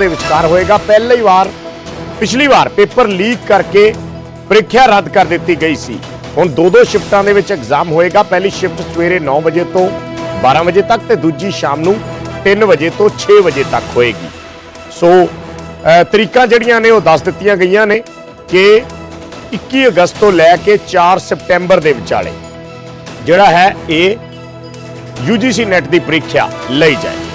ਦੇ ਵਿਚਕਾਰ ਹੋਏਗਾ। ਪਹਿਲੀ ਵਾਰ, ਪਿਛਲੀ ਵਾਰ ਪੇਪਰ ਲੀਕ ਕਰਕੇ ਪ੍ਰੀਖਿਆ ਰੱਦ ਕਰ ਦਿੱਤੀ ਗਈ ਸੀ। ਹੁਣ ਦੋ ਦੋ ਸ਼ਿਫਟਾਂ ਦੇ ਵਿੱਚ ਐਗਜ਼ਾਮ ਹੋਏਗਾ। ਪਹਿਲੀ ਸ਼ਿਫਟ ਸਵੇਰੇ 9 ਵਜੇ ਤੋਂ 12 ਵਜੇ ਤੱਕ ਤੇ ਦੂਜੀ ਸ਼ਾਮ ਨੂੰ 3 ਵਜੇ ਤੋਂ 6 ਵਜੇ ਤੱਕ ਹੋਏਗੀ। ਸੋ ਤਰੀਕਾਂ ਜਿਹੜੀਆਂ ਨੇ ਉਹ ਦੱਸ ਦਿੱਤੀਆਂ ਗਈਆਂ ਨੇ ਕਿ 21 ਅਗਸਤ ਤੋਂ ਲੈ ਕੇ 4 ਸਪਟੈਂਬਰ ਦੇ ਵਿਚਾਲੇ ਜਿਹੜਾ ਹੈ, ਇਹ UGC ਨੈਟ ਦੀ ਪ੍ਰੀਖਿਆ ਲਈ ਜਾਏ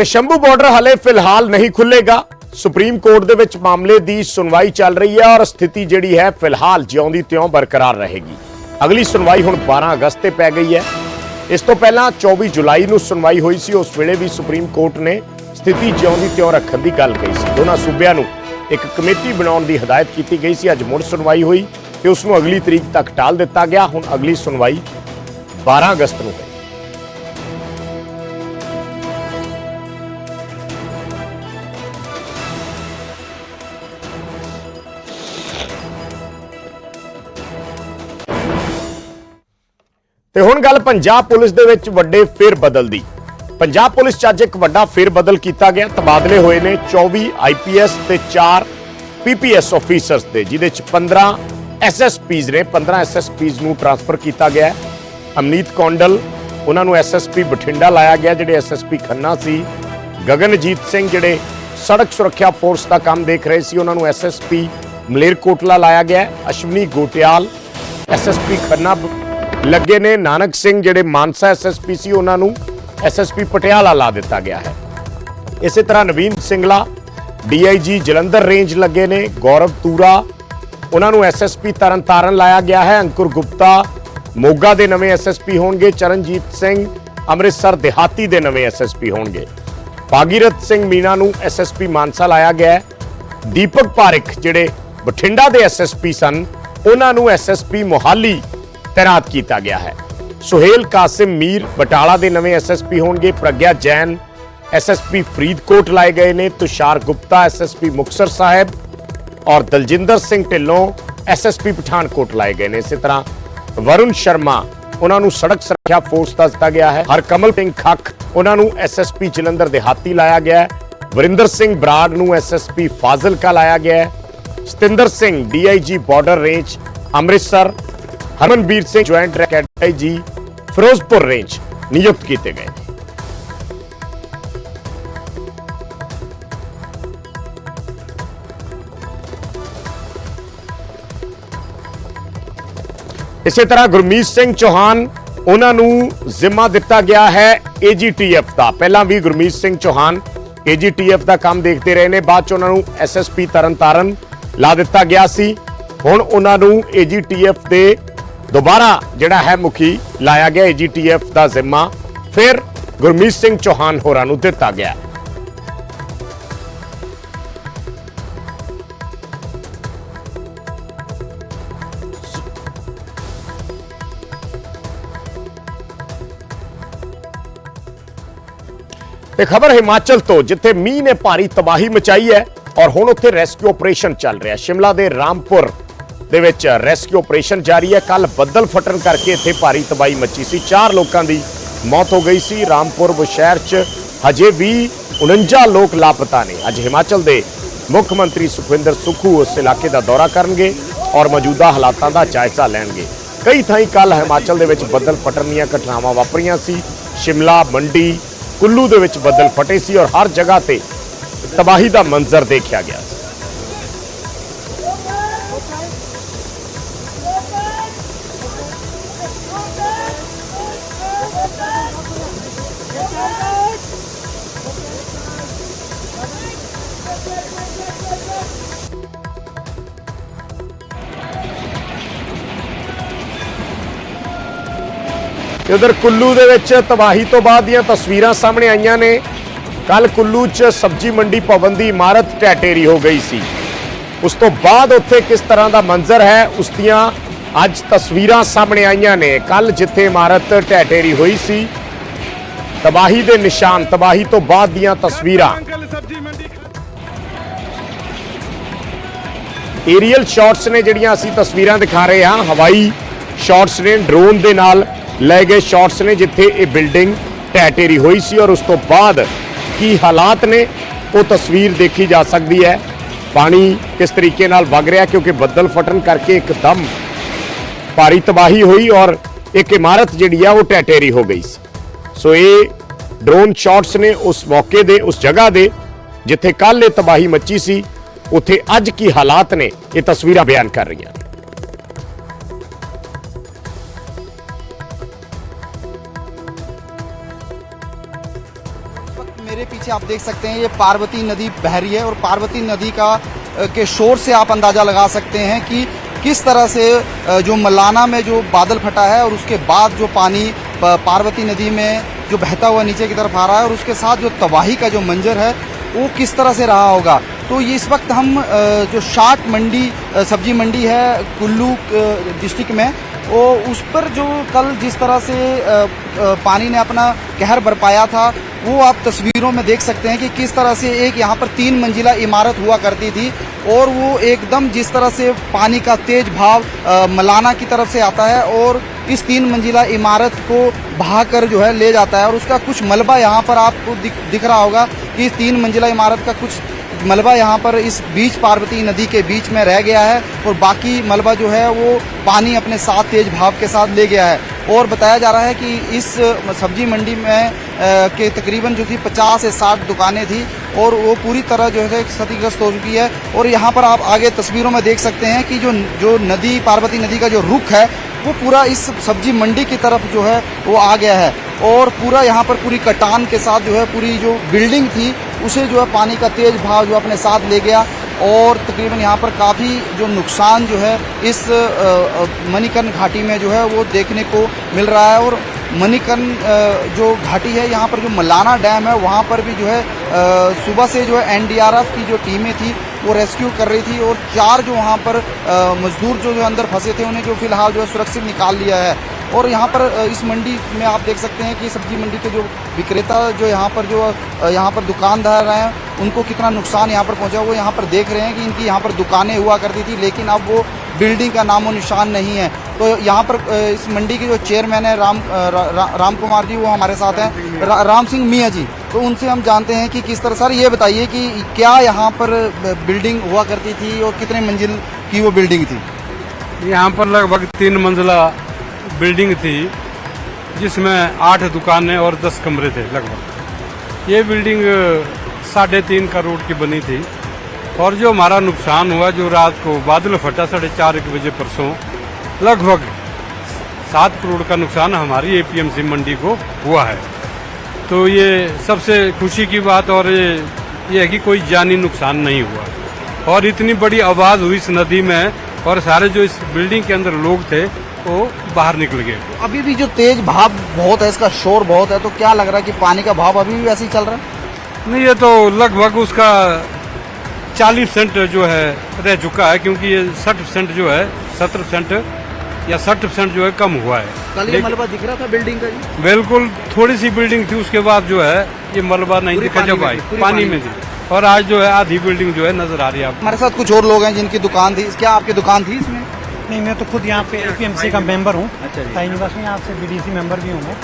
ਤੇ ਸ਼ੰਭੂ ਬਾਰਡਰ ਹਲੇ ਫਿਲਹਾਲ ਨਹੀਂ ਖੁੱਲੇਗਾ ਸੁਪਰੀਮ ਕੋਰਟ ਦੇ ਵਿੱਚ ਮਾਮਲੇ ਦੀ ਸੁਣਵਾਈ ਚੱਲ ਰਹੀ ਹੈ ਔਰ ਸਥਿਤੀ ਜਿਹੜੀ ਹੈ ਫਿਲਹਾਲ ਜਿਉਂਦੀ ਤਿਉਂ ਬਰਕਰਾਰ ਰਹੇਗੀ। ਅਗਲੀ ਸੁਣਵਾਈ ਹੁਣ 12 ਅਗਸਤ ਤੇ ਪੈ ਗਈ ਹੈ। ਇਸ ਤੋਂ ਪਹਿਲਾਂ 24 ਜੁਲਾਈ ਨੂੰ ਸੁਣਵਾਈ ਹੋਈ ਸੀ। ਉਸ ਵੇਲੇ ਵੀ ਸੁਪਰੀਮ ਕੋਰਟ ਨੇ ਸਥਿਤੀ ਜਿਉਂਦੀ ਤਿਉਂ ਰੱਖਣ ਦੀ ਗੱਲ ਕਹੀ ਸੀ। ਦੋਨਾਂ ਸੂਬਿਆਂ ਨੂੰ ਇੱਕ ਕਮੇਟੀ ਬਣਾਉਣ ਦੀ ਹਦਾਇਤ ਕੀਤੀ ਗਈ ਸੀ। ਅੱਜ ਮੁੜ ਸੁਣਵਾਈ ਹੋਈ ਤੇ ਉਸ ਨੂੰ ਅਗਲੀ ਤਰੀਕ ਤੱਕ ਟਾਲ ਦਿੱਤਾ ਗਿਆ। ਹੁਣ ਅਗਲੀ ਸੁਣਵਾਈ 12 ਅਗਸਤ ਨੂੰ ਹੈ ਤੇ ਹੁਣ ਗੱਲ ਪੰਜਾਬ ਪੁਲਿਸ ਦੇ ਵਿੱਚ ਵੱਡੇ ਫੇਰ ਬਦਲ ਦੀ। ਪੰਜਾਬ ਪੁਲਿਸ 'ਚ ਅੱਜ ਇੱਕ ਵੱਡਾ ਫੇਰ ਬਦਲ ਕੀਤਾ ਗਿਆ। ਤਬਾਦਲੇ ਹੋਏ ਨੇ 24 ਆਈਪੀਐਸ ਤੇ 4 ਪੀਪੀਐਸ ਆਫੀਸਰਸ ਦੇ, ਜਿਹਦੇ 'ਚ 15 ਐਸਐਸਪੀਜ਼ ਨੇ। 15 ਐਸਐਸਪੀਜ਼ ਨੂੰ ਟਰਾਂਸਫਰ ਕੀਤਾ ਗਿਆ ਅਮਨੀਤ ਕੌਂਡਲ, ਉਹਨਾਂ ਨੂੰ ਐਸਐਸਪੀ ਬਠਿੰਡਾ ਲਾਇਆ ਗਿਆ, ਜਿਹੜੇ ਐਸਐਸਪੀ ਖੰਨਾ ਸੀ। ਗਗਨਜੀਤ ਸਿੰਘ, ਜਿਹੜੇ ਸੜਕ ਸੁਰੱਖਿਆ ਫੋਰਸ ਦਾ ਕੰਮ ਦੇਖ ਰਹੇ ਸੀ, ਉਹਨਾਂ ਨੂੰ ਐਸਐਸਪੀ ਮਲੇਰਕੋਟਲਾ ਲਾਇਆ ਗਿਆ ਅਸ਼ਵਨੀ ਗੋਟਿਆਲ ਐਸਐਸਪੀ ਖੰਨਾ ਲੱਗੇ ਨੇ। ਨਾਨਕ ਸਿੰਘ ਜਿਹੜੇ ਮਾਨਸਾ ਐਸਐਸਪੀ ਸੀ, ਉਹਨਾਂ ਨੂੰ ਐਸਐਸਪੀ ਪਟਿਆਲਾ ਲਾ ਦਿੱਤਾ ਗਿਆ ਹੈ। ਇਸੇ ਤਰ੍ਹਾਂ ਨਵੀਨ ਸਿੰਗਲਾ ਡੀਆਈਜੀ ਜਲੰਧਰ ਰੇਂਜ ਲੱਗੇ ਨੇ। ਗੌਰਵ ਤੂਰਾ, ਉਹਨਾਂ ਨੂੰ ਐਸਐਸਪੀ ਤਰਨਤਾਰਨ ਲਾਇਆ ਗਿਆ ਹੈ। ਅੰਕੁਰ ਗੁਪਤਾ, ਮੋਗਾ ਦੇ ਨਵੇਂ ਐਸਐਸਪੀ ਹੋਣਗੇ। ਚਰਨਜੀਤ ਸਿੰਘ, ਅੰਮ੍ਰਿਤਸਰ ਦਿਹਾਤੀ ਦੇ ਨਵੇਂ ਐਸਐਸਪੀ ਹੋਣਗੇ। ਭਾਗੀਰਥ ਸਿੰਘ ਮੀਨਾ ਨੂੰ ਐਸਐਸਪੀ ਮਾਨਸਾ ਲਾਇਆ ਗਿਆ ਹੈ। ਦੀਪਕ ਪਾਰਿਕ ਜਿਹੜੇ ਬਠਿੰਡਾ ਦੇ ਐਸਐਸਪੀ ਸਨ, ਉਹਨਾਂ ਨੂੰ ਐਸਐਸਪੀ ਮੋਹਾਲੀ ਤੈਨਾਤ ਕੀਤਾ ਗਿਆ ਹੈ ਸੁਹੇਲ ਕਾਸਿਮ ਮੀਰ ਬਟਾਲਾ ਦੇ ਨਵੇਂ ਐਸਐਸਪੀ ਹੋਣਗੇ ਪ੍ਰਗਿਆ ਜੈਨ ਐਸਐਸਪੀ ਫਰੀਦਕੋਟ ਲਾਏ ਗਏ ਨੇ ਤੁਸ਼ਾਰ ਗੁਪਤਾ ਐਸਐਸਪੀ ਮੁਕਸਰ ਸਾਹਿਬ ਔਰ ਦਲਜਿੰਦਰ ਸਿੰਘ ਢਿੱਲੋਂ ਐਸਐਸਪੀ ਪਠਾਨਕੋਟ ਲਾਏ ਗਏ ਨੇ ਇਸੇ ਤਰ੍ਹਾਂ ਵਰੁਣ ਸ਼ਰਮਾ ਉਹਨਾਂ ਨੂੰ ਸੜਕ ਸੁਰੱਖਿਆ ਫੋਰਸ ਦਾ ਦਿੱਤਾ ਗਿਆ ਹੈ ਹਰਕਮਲ ਸਿੰਘ ਖੱਖ ਉਹਨਾਂ ਨੂੰ ਐਸਐਸਪੀ ਜਲੰਧਰ ਦਿਹਾਤੀ ਲਾਇਆ ਗਿਆ ਹੈ ਵਰਿੰਦਰ ਸਿੰਘ ਬਰਾੜ ਨੂੰ ਐਸਐਸਪੀ ਫਾਜ਼ਿਲਕਾ ਲਾਇਆ ਗਿਆ ਹੈ Satinder Singh DIG border range Amritsar Harmanbir Singh joint ਜੀ ਫਿਰੋਜ਼ਪੁਰ ਰੇਂਜ ਨਿਯੁਕਤ ਕੀਤੇ ਗਏ। ਇਸੇ ਤਰ੍ਹਾਂ ਗੁਰਮੀਤ ਸਿੰਘ ਚੌਹਾਨ, ਉਹਨਾਂ ਨੂੰ ਜ਼ਿੰਮਾ ਦਿੱਤਾ ਗਿਆ ਹੈ ਏਜੀਟੀਐਫ ਦਾ। ਪਹਿਲਾਂ ਵੀ ਗੁਰਮੀਤ ਸਿੰਘ ਚੌਹਾਨ ਏਜੀਟੀਐਫ ਦਾ ਕੰਮ ਦੇਖਦੇ ਰਹੇ ਨੇ, ਬਾਅਦ ਚ ਉਹਨਾਂ ਨੂੰ ਐਸਐਸਪੀ ਤਰਨਤਾਰਨ ਲਾ ਦਿੱਤਾ ਗਿਆ ਸੀ। ਹੁਣ ਉਹਨਾਂ ਨੂੰ ਏਜੀਟੀਐਫ ਦੇ ਦੁਬਾਰਾ ਜਿਹੜਾ ਹੈ ਮੁਖੀ ਲਾਇਆ ਗਿਆ ਏਜੀਟੀਐਫ ਦਾ ਜ਼ਿੰਮਾ, ਫਿਰ ਗੁਰਮੀਤ ਸਿੰਘ ਚੌਹਾਨ ਹੋਰਾਂ ਨੂੰ ਦਿੱਤਾ ਗਿਆ। ਇਹ ਖਬਰ ਹਿਮਾਚਲ ਤੋਂ, ਜਿੱਥੇ ਮੀਂਹ ਨੇ ਭਾਰੀ ਤਬਾਹੀ ਮਚਾਈ ਹੈ ਔਰ ਹੁਣ ਉੱਥੇ ਰੈਸਕਿਊ ਆਪਰੇਸ਼ਨ ਚੱਲ ਰਿਹਾ। ਸ਼ਿਮਲਾ ਦੇ ਰਾਮਪੁਰ ਦੇ ਵਿੱਚ ਰੈਸਕਿਊ ਆਪਰੇਸ਼ਨ ਜਾਰੀ ਹੈ। ਕੱਲ ਬੱਦਲ ਫਟਣ ਕਰਕੇ ਇੱਥੇ ਭਾਰੀ ਤਬਾਹੀ ਮੱਚੀ ਸੀ। ਚਾਰ ਲੋਕਾਂ ਦੀ ਮੌਤ ਹੋ ਗਈ ਸੀ। ਰਾਮਪੁਰ ਸ਼ਹਿਰ 'ਚ ਹਜੇ ਵੀ 49 ਲੋਕ ਲਾਪਤਾ ਨੇ। ਅੱਜ ਹਿਮਾਚਲ ਦੇ ਮੁੱਖ ਮੰਤਰੀ ਸੁਖਵਿੰਦਰ ਸੁਖੂ ਉਸ ਇਲਾਕੇ ਦਾ ਦੌਰਾ ਕਰਨਗੇ ਔਰ ਮੌਜੂਦਾ ਹਾਲਾਤਾਂ ਦਾ ਜਾਇਜ਼ਾ ਲੈਣਗੇ। ਕਈ ਥਾਈਂ ਕੱਲ ਹਿਮਾਚਲ ਦੇ ਵਿੱਚ ਬੱਦਲ ਫਟਣ ਦੀਆਂ ਘਟਨਾਵਾਂ ਵਾਪਰੀਆਂ ਸੀ। ਸ਼ਿਮਲਾ, ਮੰਡੀ, ਕੁੱਲੂ ਦੇ ਵਿੱਚ ਬੱਦਲ ਫਟੇ ਸੀ ਔਰ ਹਰ ਜਗ੍ਹਾ ਤੇ ਤਬਾਹੀ ਦਾ ਮੰਜ਼ਰ ਦੇਖਿਆ ਗਿਆ। ਉਧਰ ਕੁੱਲੂ ਦੇ ਵਿੱਚ ਤਬਾਹੀ ਤੋਂ ਬਾਅਦ ਦੀਆਂ ਤਸਵੀਰਾਂ ਸਾਹਮਣੇ ਆਈਆਂ ਨੇ। ਕੱਲ ਕੁੱਲੂ 'ਚ ਸਬਜ਼ੀ ਮੰਡੀ ਭਵਨ ਦੀ ਇਮਾਰਤ ਟੈਟੇਰੀ ਹੋ ਗਈ ਸੀ। ਉਸ ਤੋਂ ਬਾਅਦ ਉੱਥੇ ਕਿਸ ਤਰ੍ਹਾਂ ਦਾ ਮੰਜ਼ਰ ਹੈ, ਉਸ ਦੀਆਂ ਅੱਜ ਤਸਵੀਰਾਂ ਸਾਹਮਣੇ ਆਈਆਂ ਨੇ। ਕੱਲ ਜਿੱਥੇ ਇਮਾਰਤ ਟੈਟੇਰੀ ਹੋਈ ਸੀ, ਤਬਾਹੀ ਦੇ ਨਿਸ਼ਾਨ, ਤਬਾਹੀ ਤੋਂ ਬਾਅਦ ਦੀਆਂ ਤਸਵੀਰਾਂ। ਏਰੀਅਲ ਸ਼ਾਟਸ ਨੇ ਜਿਹੜੀਆਂ ਅਸੀਂ ਤਸਵੀਰਾਂ ਦਿਖਾ ਰਹੇ ਹਾਂ, ਹਵਾਈ ਸ਼ਾਟਸ ਨੇ ਡਰੋਨ ਦੇ ਨਾਲ ਲੈ ਗਏ ਸ਼ਾਟਸ ਨੇ ਜਿੱਥੇ ਇਹ ਬਿਲਡਿੰਗ ਢਹਿ ਢੇਰੀ ਹੋਈ ਸੀ ਔਰ ਉਸ ਤੋਂ ਬਾਅਦ ਕੀ ਹਾਲਾਤ ਨੇ, ਉਹ ਤਸਵੀਰ ਦੇਖੀ ਜਾ ਸਕਦੀ ਹੈ। ਪਾਣੀ ਕਿਸ ਤਰੀਕੇ ਨਾਲ ਵਗ ਰਿਹਾ, ਕਿਉਂਕਿ ਬੱਦਲ ਫਟਣ ਕਰਕੇ ਇੱਕਦਮ ਭਾਰੀ ਤਬਾਹੀ ਹੋਈ ਔਰ ਇੱਕ ਇਮਾਰਤ ਜਿਹੜੀ ਆ, ਉਹ ਢਹਿ ਢੇਰੀ ਹੋ ਗਈ ਸੀ। ਸੋ ਇਹ ਡਰੋਨ ਸ਼ਾਟਸ ਨੇ ਉਸ ਮੌਕੇ ਦੇ, ਉਸ ਜਗ੍ਹਾ ਦੇ, ਜਿੱਥੇ ਕੱਲ ਇਹ ਤਬਾਹੀ ਮੱਚੀ ਸੀ, ਉੱਥੇ ਅੱਜ ਕੀ ਹਾਲਾਤ ਨੇ, ਇਹ ਤਸਵੀਰਾਂ ਬਿਆਨ ਕਰ ਰਹੀਆਂ पीछे आप देख सकते हैं ये पार्वती नदी बह रही है और पार्वती नदी का के शोर से आप अंदाज़ा लगा सकते हैं कि किस तरह से जो मलाना में जो बादल फटा है और उसके बाद जो पानी पार्वती नदी में जो बहता हुआ नीचे की तरफ़ आ रहा है और उसके साथ जो तबाही का जो मंजर है, वो किस तरह से रहा होगा? तो ये इस वक्त हम जो शाट मंडी सब्ज़ी मंडी है कुल्लू डिस्ट्रिक्ट में, वो उस पर जो कल जिस तरह से पानी ने अपना कहर बरपाया था वो आप तस्वीरों में देख सकते हैं कि किस तरह से एक यहाँ पर तीन मंजिला इमारत हुआ करती थी और वो एकदम जिस तरह से पानी का तेज भाव मलाना की तरफ़ से आता है और इस तीन मंजिला इमारत को बहाकर जो है ले जाता है और उसका कुछ मलबा यहाँ पर आपको दिख, दिख रहा होगा कि इस तीन मंजिला इमारत का कुछ मलबा यहाँ पर इस बीच पार्वती नदी के बीच में रह गया है और बाकी मलबा जो है वो पानी अपने साथ तेज भाव के साथ ले गया है। और बताया जा रहा है कि इस सब्ज़ी मंडी में के तकरीबन जो थी 50 से 60 दुकानें थी और वो पूरी तरह जो है क्षतिग्रस्त हो चुकी है। और यहाँ पर आप आगे तस्वीरों में देख सकते हैं कि जो जो नदी, पार्वती नदी का जो रुख है, वो पूरा इस सब्ज़ी मंडी की तरफ़ जो है वो आ गया है। और पूरा यहाँ पर पूरी कटान के साथ जो है पूरी जो बिल्डिंग थी, उसे जो है पानी का तेज भाव जो अपने साथ ले गया। और तकरीबन यहाँ पर काफ़ी जो नुकसान जो है इस मणिकर्ण घाटी में जो है वो देखने को मिल रहा है और मणिकर्ण जो घाटी है यहाँ पर जो मलाना डैम है वहाँ पर भी जो है सुबह से जो है एनडीआरएफ की जो टीमें थी वो रेस्क्यू कर रही थी और चार जो वहाँ पर मजदूर जो जो अंदर फंसे थे उन्हें जो फ़िलहाल जो है सुरक्षित निकाल लिया है। और यहाँ पर इस मंडी में आप देख सकते हैं कि सब्ज़ी मंडी के जो विक्रेता जो यहाँ पर जो यहाँ पर दुकानदार हैं उनको कितना नुकसान यहाँ पर पहुँचा। वो यहाँ पर देख रहे हैं कि इनकी यहाँ पर दुकानें हुआ करती थी लेकिन अब वो बिल्डिंग का नामो निशान नहीं है। तो यहाँ पर इस मंडी के जो चेयरमैन है राम रा, राम कुमार जी वो हमारे साथ हैं। रा, राम सिंह मियाँ जी तो उनसे हम जानते हैं कि किस तरह सर ये बताइए कि क्या यहाँ पर बिल्डिंग हुआ करती थी और कितने मंजिल की वो बिल्डिंग थी? यहाँ पर लगभग तीन मंजिला बिल्डिंग थी जिसमें आठ दुकानें और दस कमरे थे लगभग। ये बिल्डिंग साढ़े तीन करोड़ की बनी थी और जो हमारा नुकसान हुआ, जो रात को बादल फटा साढ़े चार एक बजे परसों, लगभग सात करोड़ का नुकसान हमारी एपीएमसी मंडी को हुआ है। तो ये सबसे खुशी की बात और ये ये है कि कोई जानी नुकसान नहीं हुआ। और इतनी बड़ी आवाज़ हुई इस नदी में और सारे जो इस बिल्डिंग के अंदर लोग थे वो बाहर निकल गए। अभी भी जो तेज भाव बहुत है इसका शोर बहुत है तो क्या लग रहा है कि पानी का भाव अभी भी वैसे ही चल रहा है? नहीं ये तो लगभग उसका चालीस परसेंट जो है रह चुका है क्योंकि ये साठ परसेंट जो है सत्तर परसेंट या साठ परसेंट जो है कम हुआ है। कल ये मलबा दिख रहा था बिल्डिंग का जी? बिल्कुल थोड़ी सी बिल्डिंग थी उसके बाद जो है ये मलबा नहीं दिखा जब आई पानी पानी में थी। और आज जो है आधी बिल्डिंग जो है नज़र आ रही है हमारे साथ कुछ और लोग हैं जिनकी दुकान थी क्या आपकी दुकान थी इसमें? नहीं मैं तो खुद यहाँ पे एपीएमसी का मेंबर हूँ। अच्छा। ताई निवास में यहाँ से बीडीसी मेंबर भी हूँ मैं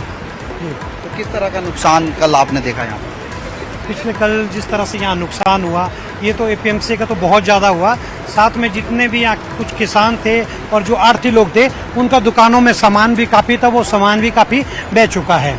जी। तो किस तरह का नुकसान कल आपने देखा यहाँ पर पिछले कल जिस तरह से यहाँ नुकसान हुआ ये तो एपीएमसी का तो बहुत ज़्यादा हुआ। साथ में जितने भी यहाँ कुछ किसान थे और जो आर्थी लोग थे उनका दुकानों में सामान भी काफ़ी था वो सामान भी काफ़ी बह चुका है।